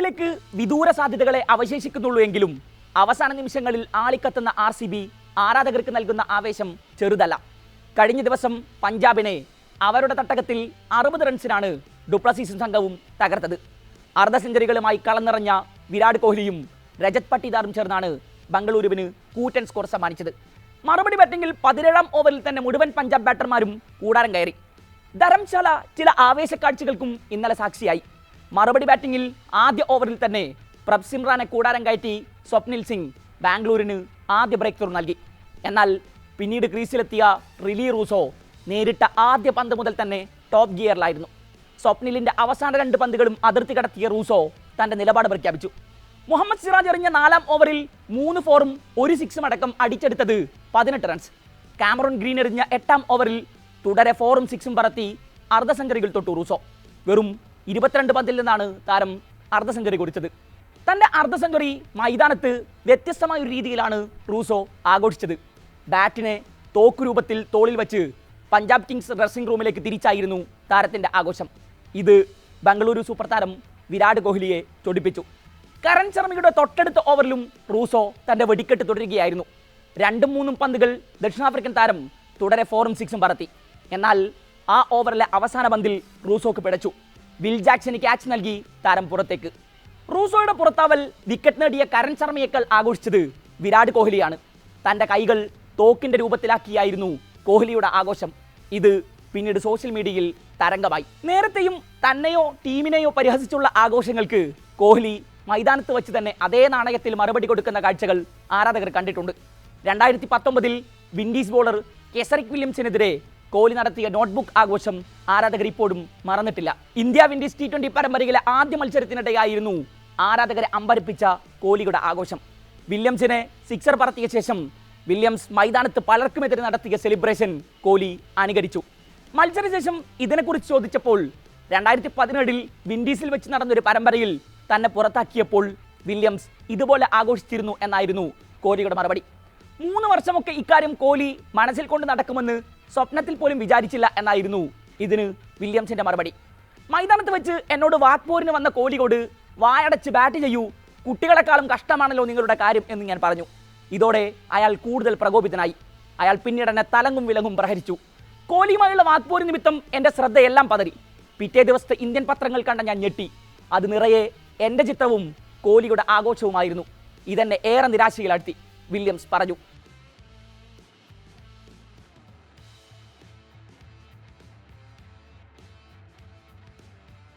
എഫിലേക്ക് വിദൂര സാധ്യതകളെ അവശേഷിക്കുന്നുള്ളൂ എങ്കിലും അവസാന നിമിഷങ്ങളിൽ ആളിക്കത്തുന്ന ആർ സി ബി ആരാധകർക്ക് നൽകുന്ന ആവേശം ചെറുതല്ല. കഴിഞ്ഞ ദിവസം പഞ്ചാബിനെ അവരുടെ തട്ടകത്തിൽ അറുപത് റൺസിനാണ് ഡുപ്ലസീസും സംഘവും തകർത്തത്. അർദ്ധ സെഞ്ചുറികളുമായി കളന്നിറഞ്ഞ വിരാട് കോഹ്ലിയും രജത് പട്ടിദാറും ചേർന്നാണ് ബംഗളൂരുവിന് കൂറ്റൻ സ്കോർ സമ്മാനിച്ചത്. മറുപടി ബാറ്റിംഗിൽ പതിനേഴാം ഓവറിൽ തന്നെ മുഴുവൻ പഞ്ചാബ് ബാറ്റർമാരും കൂടാരം കയറി. ധരംശാല ചില ആവേശക്കാഴ്ചകൾക്കും ഇന്നലെ സാക്ഷിയായി. മറുപടി ബാറ്റിംഗിൽ ആദ്യ ഓവറിൽ തന്നെ പ്രബ്സിംറാനെ കൂടാരം കയറ്റി സ്വപ്നിൽ സിംഗ് ബാംഗ്ലൂരിന് ആദ്യ ബ്രേക്ക് ത്രൂ നൽകി. എന്നാൽ പിന്നീട് ക്രീസിലെത്തിയ റിലി റൂസോ നേരിട്ട ആദ്യ പന്ത് മുതൽ തന്നെ ടോപ്പ് ഗിയറിലായിരുന്നു സ്വപ്നിലിന്റെ അവസാന രണ്ട് പന്തുകളും അതിർത്തി കടത്തിയ റൂസോ തന്റെ നിലപാട് പ്രഖ്യാപിച്ചു. മുഹമ്മദ് സിറാജ് എറിഞ്ഞ നാലാം ഓവറിൽ മൂന്ന് ഫോറും ഒരു സിക്സും അടക്കം അടിച്ചെടുത്തത് പതിനെട്ട് റൺസ് കാമറൂൺ ഗ്രീൻ എറിഞ്ഞ എട്ടാം ഓവറിൽ തുടരെ ഫോറും സിക്സും പറത്തി അർദ്ധ സെഞ്ചറികൾ തൊട്ടു റൂസോ. വെറും ഇരുപത്തിരണ്ട് പന്തിൽ നിന്നാണ് താരം അർദ്ധ സെഞ്ചുറി കുറിച്ചത്. തന്റെ അർദ്ധ സെഞ്ചുറി മൈതാനത്ത് വ്യത്യസ്തമായ ഒരു രീതിയിലാണ് റൂസോ ആഘോഷിച്ചത്. ബാറ്റിനെ തോക്ക് രൂപത്തിൽ തോളിൽ വച്ച് പഞ്ചാബ് കിങ്സ് ഡ്രസ്സിംഗ് റൂമിലേക്ക് തിരിച്ചായിരുന്നു താരത്തിന്റെ ആഘോഷം. ഇത് ബംഗളൂരു സൂപ്പർ താരം വിരാട് കോഹ്ലിയെ ചൊടിപ്പിച്ചു. കരൺ ശർമ്മയുടെ തൊട്ടടുത്ത ഓവറിലും റൂസോ തന്റെ വെടിക്കെട്ട് തുടരുകയായിരുന്നു. രണ്ടും മൂന്നും പന്തുകൾ ദക്ഷിണാഫ്രിക്കൻ താരം തുടരെ ഫോറും സിക്സും പറത്തി. എന്നാൽ ആ ഓവറിലെ അവസാന പന്തിൽ റൂസോക്ക് പിടച്ചു. വിൽ ജാക്സന് ക്യാച്ച് നൽകി താരം പുറത്തേക്ക്. റൂസോയുടെ പുറത്താവൽ വിക്കറ്റ് നേടിയ കരൺ ശർമ്മയേക്കാൾ ആഘോഷിച്ചത് വിരാട് കോഹ്ലിയാണ്. തന്റെ കൈകൾ തോക്കിന്റെ രൂപത്തിലാക്കിയായിരുന്നു കോഹ്ലിയുടെ ആഘോഷം. ഇത് പിന്നീട് സോഷ്യൽ മീഡിയയിൽ തരംഗമായി. നേരത്തെയും തന്നെയോ ടീമിനെയോ പരിഹസിച്ചുള്ള ആഘോഷങ്ങൾക്ക് കോഹ്ലി മൈതാനത്ത് വെച്ച് തന്നെ അതേ നാണയത്തിൽ മറുപടി കൊടുക്കുന്ന കാഴ്ചകൾ ആരാധകർ കണ്ടിട്ടുണ്ട്. രണ്ടായിരത്തി പത്തൊമ്പതിൽ വിൻഡീസ് ബോളർ കെസറിക് വില്യംസിനെതിരെ കോഹ്ലി നടത്തിയ നോട്ട്ബുക്ക് ആഘോഷം ആരാധകർ ഇപ്പോഴും മറന്നിട്ടില്ല. ഇന്ത്യ വിൻഡീസ് ടി ട്വന്റി പരമ്പരയിലെ ആദ്യ മത്സരത്തിനിടെയായിരുന്നു ആരാധകരെ അമ്പരപ്പിച്ച കോഹ്ലിയുടെ ആഘോഷം. വില്യംസിനെ സിക്സർ പറത്തിയ ശേഷം വില്യംസ് മൈതാനത്ത് പലർക്കുമെതിരെ നടത്തിയ സെലിബ്രേഷൻ കോഹ്ലി അനുകരിച്ചു. മത്സരശേഷം ഇതിനെക്കുറിച്ച് ചോദിച്ചപ്പോൾ രണ്ടായിരത്തി പതിനേഴിൽ വിൻഡീസിൽ വെച്ച് നടന്നൊരു പരമ്പരയിൽ തന്നെ പുറത്താക്കിയപ്പോൾ വില്യംസ് ഇതുപോലെ ആഘോഷിച്ചിരുന്നു എന്നായിരുന്നു കോഹ്ലിയുടെ മറുപടി. മൂന്ന് വർഷമൊക്കെ ഇക്കാര്യം കോഹ്ലി മനസ്സിൽ കൊണ്ട് നടക്കുമെന്ന് സ്വപ്നത്തിൽ പോലും വിചാരിച്ചില്ല എന്നായിരുന്നു ഇതിന് വില്യംസിന്റെ മറുപടി. മൈതാനത്ത് വെച്ച് എന്നോട് വാക്പോരിന് വന്ന കോലികോട് വായടച്ച് ബാറ്റ് ചെയ്യൂ. കുട്ടികളെക്കാളും കഷ്ടമാണല്ലോ നിങ്ങളുടെ കാര്യം എന്ന് ഞാൻ പറഞ്ഞു. ഇതോടെ അയാൾ കൂടുതൽ പ്രകോപിതനായി. അയാൾ പിന്നീട് എന്നെ തലങ്ങും വിലങ്ങും പ്രഹരിച്ചു. കോഹ്ലിയുമായുള്ള വാക്പോര് നിമിത്തം എന്റെ ശ്രദ്ധയെല്ലാം പതറി. പിറ്റേ ദിവസത്തെ ഇന്ത്യൻ പത്രങ്ങൾ കണ്ട ഞാൻ ഞെട്ടി. അത് നിറയെ എന്റെ ചിത്രവും കോലിയുടെ ആഘോഷവുമായിരുന്നു. ഇതെന്നെ ഏറെ നിരാശയിലാഴ്ത്തി വില്യംസ് പറഞ്ഞു.